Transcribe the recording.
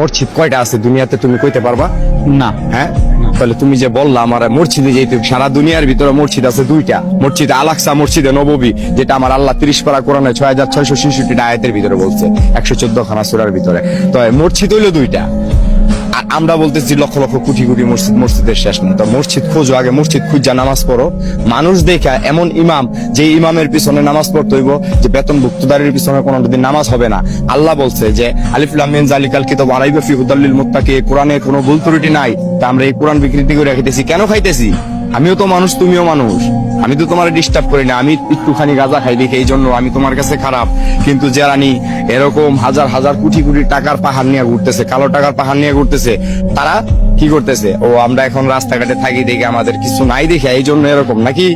মসজিদ কয়টা আছে দুনিয়াতে তুমি কইতে পারবা? না। হ্যাঁ? তাহলে তুমি যে বললা আমার মসজিদে যেতে সারা দুনিয়ার ভিতরে মসজিদ আছে দুইটা। মসজিদ আলাকসা মসজিদে নববী যেটা আমার আল্লাহ তিরিশ পারা কোরআনে ছয় হাজার ছয়শো ছেষট্টি আয়াতের ভিতরে বলছে একশো চোদ্দ খানা সুরার ভিতরে। তো মসজিদ হইল দুইটা। আমরা বলতেছি লক্ষ লক্ষ কোটি কোটি মসজিদ, মসজিদের শেষ নেই। তো মসজিদ খোঁজো আগে, মসজিদ খুঁজা নামাজ পড়ো। মানুষ দেখা এমন ইমাম যে ইমামের পিছনে নামাজ পড়তে হইব, যে বেতন ভুক্তদারের পিছনে কোনো দিন নামাজ হবে না। আল্লাহ বলছে যে আলিফুল্লাহ মিন জালিকাল কিতাব আরাইবা ফি হুদাল্লিল মুত্তাকি। কোরআনে কোনো ভুল ত্রুটি নাই। তা আমরা এই কোরআন বিকৃতি করে রেখেতেছি কেন খাইতেছি? আমিও তো মানুষ, তুমিও মানুষ। আমি তো তোমার ডিস্টার্ব করি না, আমি একটুখানি গাঁজা খাই দেখি, এই জন্য আমি তোমার কাছে খারাপ। কিন্তু জেরানি, এরকম হাজার হাজার কোটি কোটি টাকার পাহাড় নিয়ে ঘুরতেছে, কালো টাকার পাহাড় নিয়ে ঘুরতেছে, তারা কি করতেছে? ও, আমরা এখন রাস্তাঘাটে থাকি দেখে, আমাদের কিছু নাই দেখে, এই জন্য এরকম, নাকি?